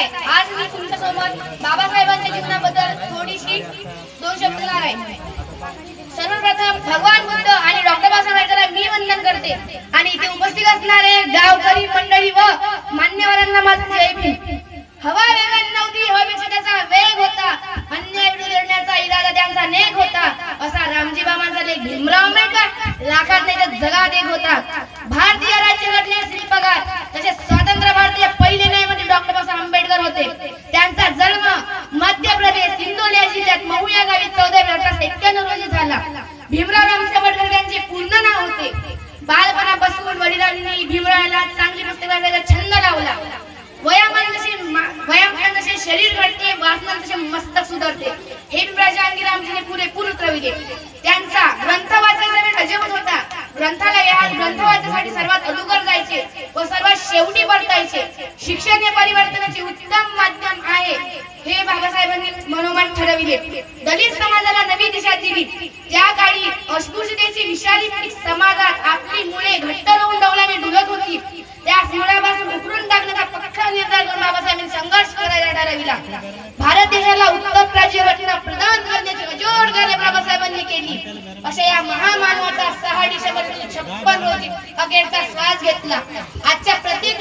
आहे. आज मी तुमच्यासोबत बाबासाहेबांच्या जीवनाबद्दल थोडीशी दोन शब्द देणार आहे. सर्वप्रथम भगवान बुद्ध आणि डॉक्टर बाबासाहेबांना मी वंदन करते. आणि इथे उपस्थित असणारे गावकरी मंडळी व मान्यवरांना माझं जय भीम. हवा वेगात नव्हती हवेपेक्षा त्याचा वेग होता. अन्याय विरोध लढण्याचा इरादा त्यांचा नेक होता. असा रामजी बाबांचा लेख भीमराव आंबेडकर लाखात नाही तर जगात एक होता. भारतीय राज्यघटनेत भीमराव रामच्या आंबेडकर त्यांचे पूर्ण नाव होते. बालपणापासून वडिलांनी भीमरावला चांगली पुस्तक वाचायचा छंद लावला. वयामध्ये जसे जसे शरीर घडते वाचनाने तसे मस्तक सुधारते. हे रामजीने पुरे पुरेपूर उतरविले. त्यांचा ग्रंथ वाचायचा वेळ अजबच होता. ग्रंथालयात ग्रंथ वाचण्यासाठी सर्वात अगोदर जायचे व सर्वात शेवटी परतायचे. शिक्षण हे परिवर्तनाचे उत्तम माध्यम बाबासाहेबांनी मनोमन ठरविले. दलित समाजाला नवी दिशा दिली. त्या काळी अस्पृश्यतेची विषारी समाजात आपली मुळे घट्ट लावून डौलाने डुलत होती. त्या मुळापासून उकरून टाकण्याचा पक्का निर्धार करून बाबासाहेबांनी संघर्ष करायला ठरविला भारत देशाला उत्तम राज्यघटना प्रदान करण्याची अजोड कार्य बाबासाहेबांनी केली. अशा या महामानवाचा सहा डिसेंबर छप्पन रोजी अखेरचा श्वास घेतला. आजच्या प्रत्येक